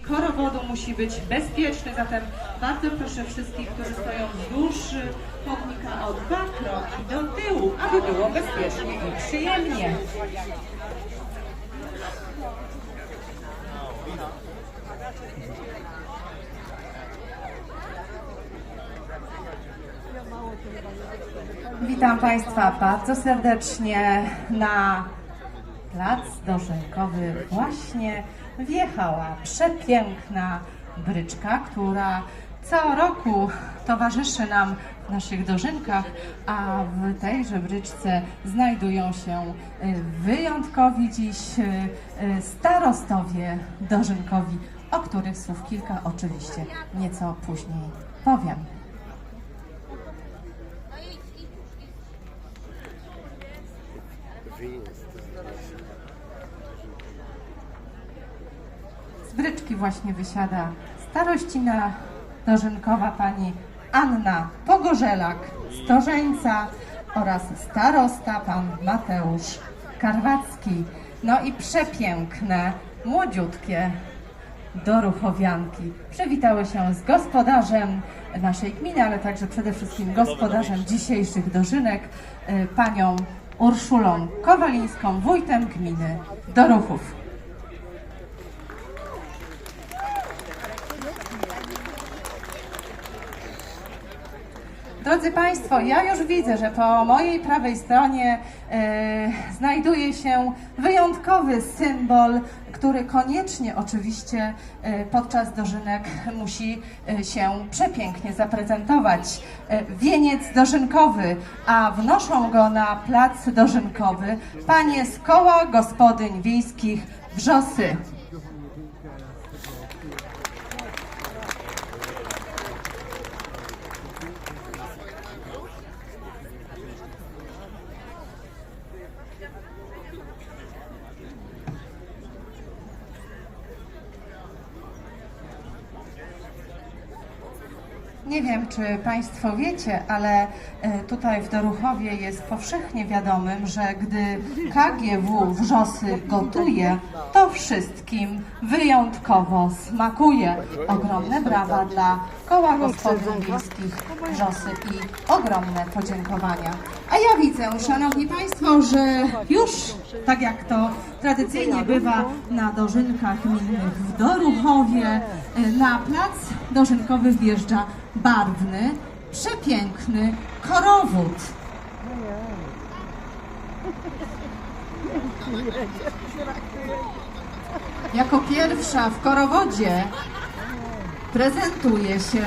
Korowodu musi być bezpieczny, zatem bardzo proszę wszystkich, którzy stoją wzdłuż chodnika o dwa kroki do tyłu, aby było bezpiecznie i przyjemnie. Witam Państwa bardzo serdecznie na plac dożynkowy. Właśnie wjechała przepiękna bryczka, która co roku towarzyszy nam w naszych dożynkach, a w tejże bryczce znajdują się y, wyjątkowi dziś y, y, starostowie dożynkowi, o których słów kilka oczywiście nieco później powiem. Z bryczki właśnie wysiada starościna dożynkowa pani Anna Pogorzelak z Torzeńca oraz starosta pan Mateusz Karwacki. No i przepiękne, młodziutkie doruchowianki przywitały się z gospodarzem naszej gminy, ale także przede wszystkim gospodarzem dzisiejszych dożynek, y, panią Urszulą Kowalińską, wójtem gminy Doruchów. Drodzy Państwo, ja już widzę, że po mojej prawej stronie e, znajduje się wyjątkowy symbol, który koniecznie oczywiście e, podczas dożynek musi e, się przepięknie zaprezentować. Wieniec dożynkowy, a wnoszą go na plac dożynkowy panie z koła gospodyń wiejskich Wrzosy. Nie wiem, czy Państwo wiecie, ale e, tutaj w Doruchowie jest powszechnie wiadomym, że gdy KGW Wrzosy gotuje, to wszystkim wyjątkowo smakuje. Ogromne brawa dla Koła Gospodyń Wiejskich Wrzosy i ogromne podziękowania. A ja widzę, Szanowni Państwo, że już, tak jak to tradycyjnie bywa na dożynkach gminnych w Doruchowie, y, na plac dożynkowy wjeżdża barwny, przepiękny korowód. Jako pierwsza w korowodzie prezentuje się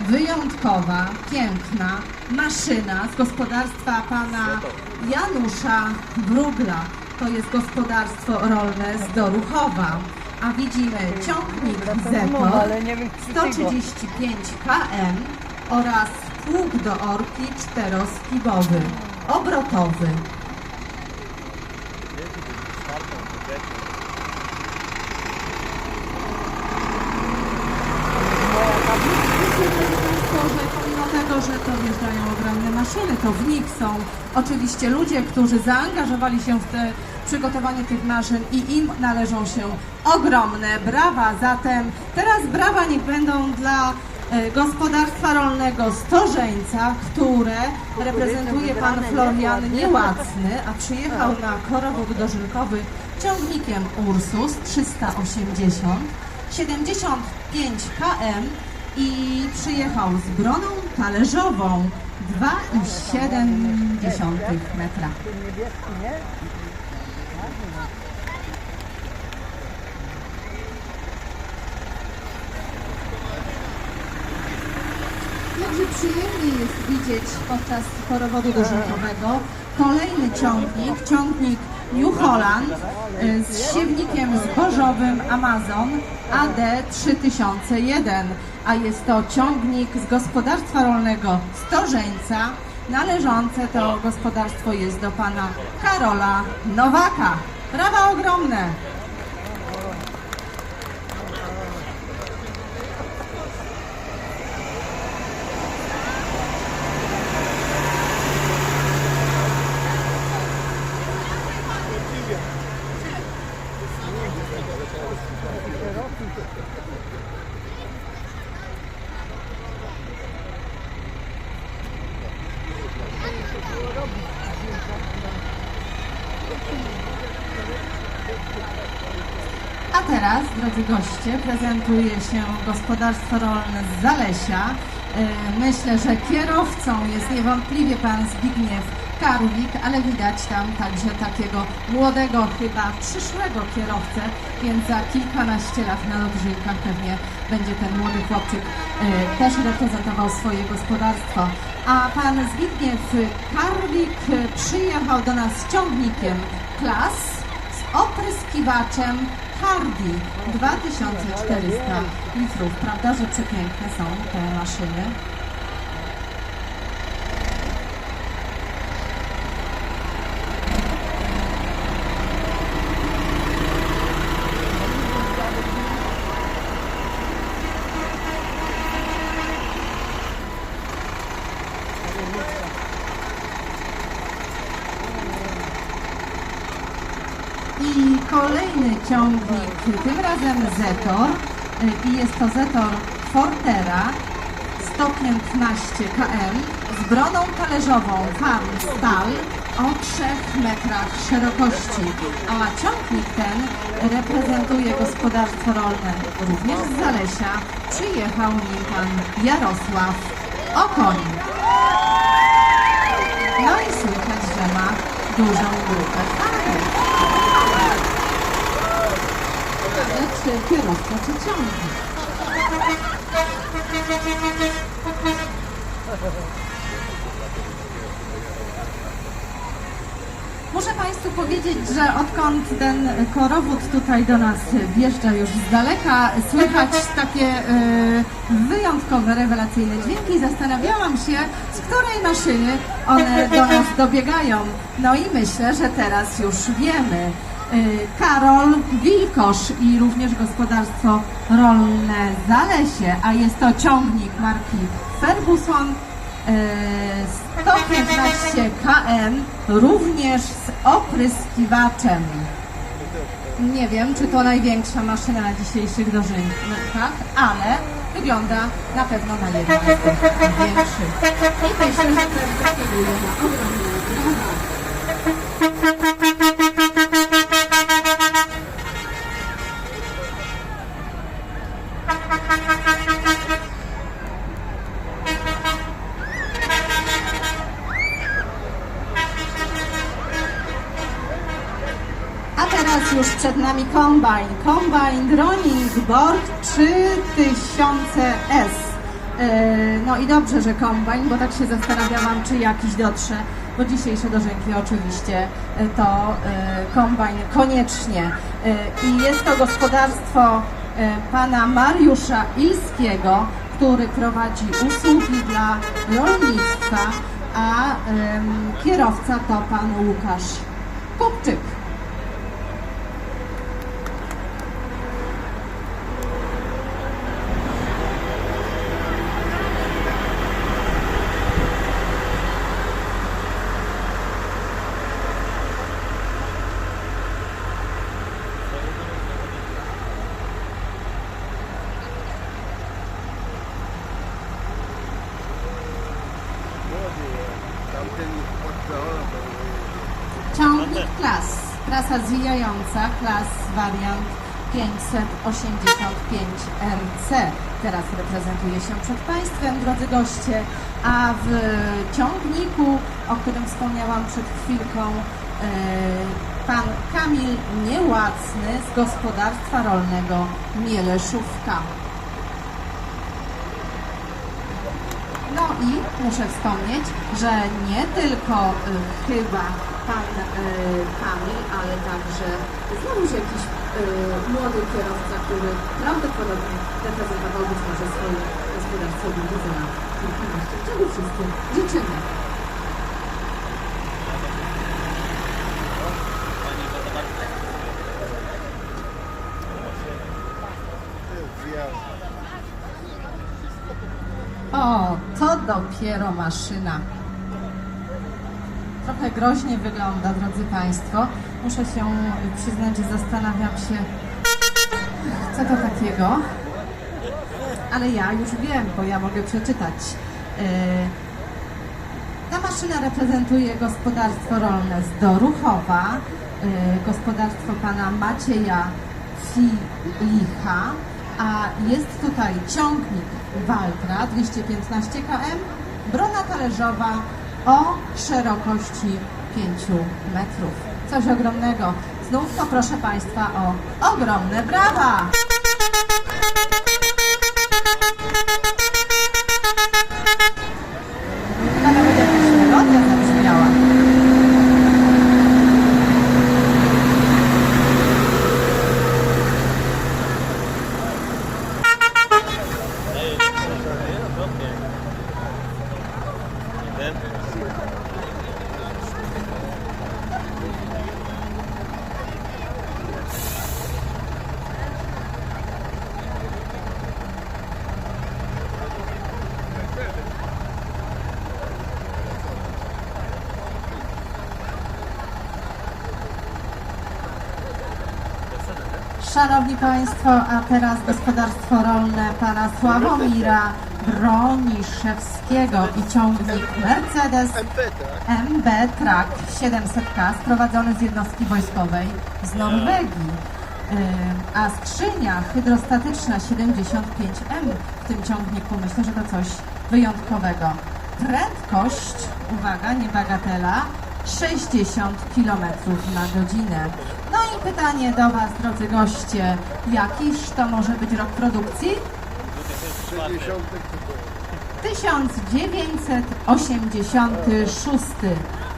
wyjątkowa, piękna maszyna z gospodarstwa pana Janusza Wrógla. To jest gospodarstwo rolne z Doruchowa. A widzimy ciągnik Zepo 135 km oraz pług do orki czteroskibowy, obrotowy. Że to wjeżdżają ogromne maszyny, to w nich są oczywiście ludzie, którzy zaangażowali się w te przygotowanie tych maszyn i im należą się ogromne brawa. Zatem teraz brawa niech będą dla e, gospodarstwa rolnego Storzeńca, które reprezentuje pan Florian Niełacny, a przyjechał na korowód dożynkowy ciągnikiem Ursus 380 75 km i przyjechał z broną talerzową 2,7 metra. Jakże przyjemnie jest widzieć podczas chorowodu dożynkowego kolejny ciągnik, ciągnik New Holland y, z siewnikiem zbożowym Amazon AD 3001, a jest to ciągnik z gospodarstwa rolnego Storzeńca. Należące to gospodarstwo jest do pana Karola Nowaka. Brawa ogromne! Teraz, drodzy goście, prezentuje się gospodarstwo rolne z Zalesia. E, Myślę, że kierowcą jest niewątpliwie pan Zbigniew Karwik, ale widać tam także takiego młodego, chyba przyszłego kierowcę, więc za kilkanaście lat na Rodrzynkach pewnie będzie ten młody chłopczyk e, też reprezentował swoje gospodarstwo. A pan Zbigniew Karwik przyjechał do nas ciągnikiem klas z opryskiwaczem Hardy 2400 litrów. Prawda, że przepiękne są te maszyny? I kolejny ciągnik, tym razem Zetor i jest to Zetor Fortera 115 km z broną talerzową Farm Stal o 3 metrach szerokości, a ciągnik ten reprezentuje gospodarstwo rolne również z Zalesia. Przyjechał nim pan Jarosław Okoń. No i słychać, że ma dużą grupę fanów. Ale czy kierowca, czy ciągnik? Muszę Państwu powiedzieć, że odkąd ten korowód tutaj do nas wjeżdża już z daleka, słychać takie e, wyjątkowe, rewelacyjne dźwięki. Zastanawiałam się, z której maszyny one do nas dobiegają. No i myślę, że teraz już wiemy. E, Karol Wilkosz i również gospodarstwo rolne Zalesie, a jest to ciągnik marki Ferguson e, 115 km, również z opryskiwaczem. Nie wiem, czy to największa maszyna na dzisiejszych dożynkach, ale wygląda na pewno na jedną z. I myślę, że na ogromne już przed nami kombajn. Kombajn Roning Borg 3000S. E, No i dobrze, że kombajn, bo tak się zastanawiałam, czy jakiś dotrze, bo dzisiejsze dożynki oczywiście e, to kombajn koniecznie. E, I jest to gospodarstwo pana Mariusza Ilskiego, który prowadzi usługi dla rolnictwa, a kierowca to pan Łukasz Kupczyk. Tamten oddawał, Ciągnik klas, trasa zwijająca, klas wariant 585 RC. Teraz reprezentuje się przed Państwem, drodzy goście, a w ciągniku, o którym wspomniałam przed chwilką, e, pan Kamil Niełacny z gospodarstwa rolnego Mieleszówka. No i muszę wspomnieć, że nie tylko y, chyba pan y, Kamil, ale także znowuż jakiś y, młody kierowca, który prawdopodobnie reprezentował być może swoje gospodarstwo będzie za kilkanaście. Czego wszyscy życzymy. O, to dopiero maszyna. Trochę groźnie wygląda, drodzy Państwo. Muszę się przyznać, że zastanawiam się, co to takiego. Ale ja już wiem, bo ja mogę przeczytać. Yy, Ta maszyna reprezentuje gospodarstwo rolne z Doruchowa, yy, gospodarstwo pana Macieja produkcji licha, a jest tutaj ciągnik Waltra 215 km, brona talerzowa o szerokości 5 metrów. Coś ogromnego. Znów poproszę Państwa o ogromne brawa! Szanowni Państwo, a teraz gospodarstwo rolne pana Sławomira Broniszewskiego i ciągnik Mercedes? MB Track 700K sprowadzony z jednostki wojskowej z Norwegii. Ym, A skrzynia hydrostatyczna 75M w tym ciągniku myślę, że to coś wyjątkowego. Prędkość, uwaga, nie bagatela, 60 km na godzinę. No i pytanie do Was, drodzy goście, jakiż to może być rok produkcji? 60. 1986.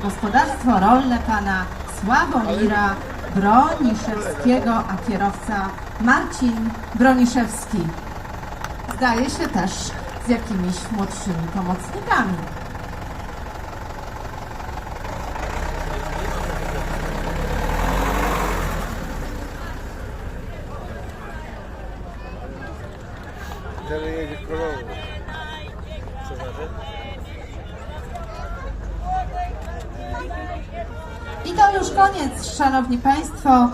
Gospodarstwo rolne pana Sławomira Broniszewskiego, a kierowca Marcin Broniszewski. Zdaje się też z jakimiś młodszymi pomocnikami. Teraz jedzie królową. Co znaczy? I to już koniec, szanowni państwo.